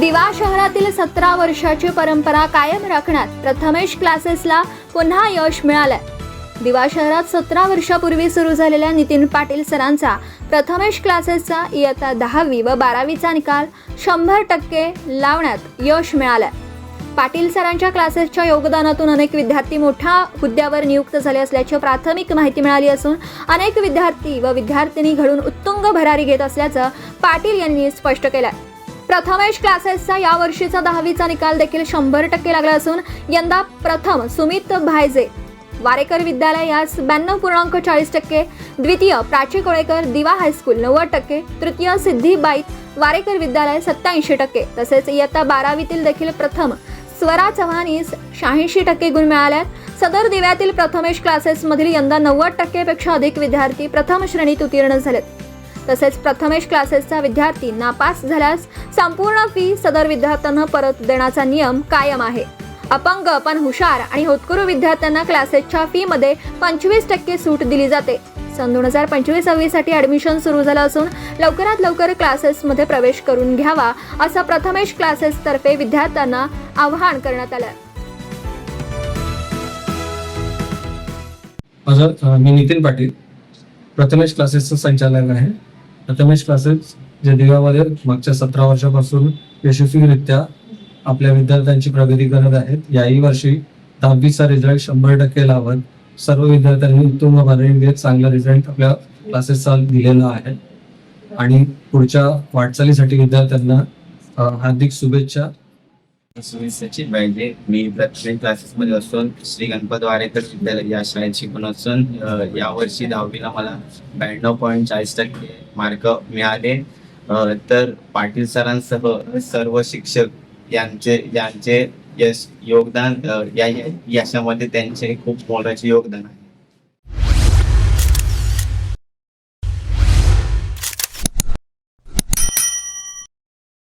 दिवा शहरातील सतरा वर्षाची परंपरा कायम राखण्यात प्रथमेश क्लासेसला पुन्हा यश मिळालंय. दिवा शहरात सतरा वर्षापूर्वी सुरू झालेल्या नितीन पाटील सरांचा प्रथमेश क्लासेसचा इयत्ता दहावी व बारावीचा निकाल शंभर टक्के लावण्यात यश मिळालंय. पाटील सरांच्या क्लासेसच्या योगदानातून अनेक विद्यार्थी मोठ्या हुद्द्यावर नियुक्त झाले असल्याची प्राथमिक माहिती मिळाली असून अनेक विद्यार्थी व विद्यार्थिनी घडून उत्तुंग भरारी घेत असल्याचं पाटील यांनी स्पष्ट केलंय. प्रथमेश क्लासेसचा या वर्षीचा दहावीचा निकाल देखील शंभर टक्के लागला असून यंदा प्रथम सुमित भायजे. वारेकर विद्यालय यास ब्याण्णव पूर्णांक चाळीस टक्के द्वितीय प्राची कोळेकर दिवा हायस्कूल नव्वद टक्के तृतीय सिद्धी वारेकर विद्यालय सत्याऐंशी टक्के तसेच इयत्ता बारावीतील देखील प्रथम स्वरा चव्हाणीस शहाऐंशी टक्के गुण मिळाल्यात. सदर दिव्यातील प्रथमेश क्लासेसमधील यंदा नव्वद टक्केपेक्षा अधिक विद्यार्थी प्रथम श्रेणीत उत्तीर्ण झालेत. तसेच प्रथमेश क्लासेसचा विद्यार्थी नापास झाल्यास संपूर्ण फी सदर विद्यार्थ्यांना परत देण्याचा नियम कायम आहे. अपंग पण हुशार आणि होतकरू विद्यार्थ्यांना क्लासेसच्या फीमध्ये पंचवीस टक्के सूट दिली जाते. सन दोन हजार पंचवीस सव्वीससाठी ॲडमिशन सुरू झालं असून लवकरात लवकर क्लासेसमध्ये प्रवेश करून घ्यावा असं प्रथमेश क्लासेसतर्फे विद्यार्थ्यांना आवाहन करण्यात आलं. माझं मी नितीन पाटील. प्रथमेश क्लासेसचं संचालक आहे. प्रथमेश क्लासेस जे मागच्या सतरा वर्षापासून यशस्वीरित्या आपल्या विद्यार्थ्यांची प्रगती करत आहेत याही वर्षी दहावीचा रिझल्ट शंभर टक्के लावत सर्व विद्यार्थ्यांनी उत्तम भरारी घेत म्हणजे चांगला रिझल्ट आपल्या क्लासेसचा दिलेला आहे. आणि पुढच्या वाटचालीसाठी विद्यार्थ्यांना हार्दिक शुभेच्छा. सचिन पाहिजे मी प्रत्येक क्लासेसमध्ये असून श्री गणपत वारेकर विद्यालय या शाळेत शिकून असून यावर्षी दहावीला मला ब्याण्णव पॉईंट चाळीस टक्के मार्क मिळाले. तर पाटील सरांसह सर्व शिक्षक यांचे यांचे यश योगदान या या- यशामध्ये त्यांचे खूप मोलाचे योगदान आहे.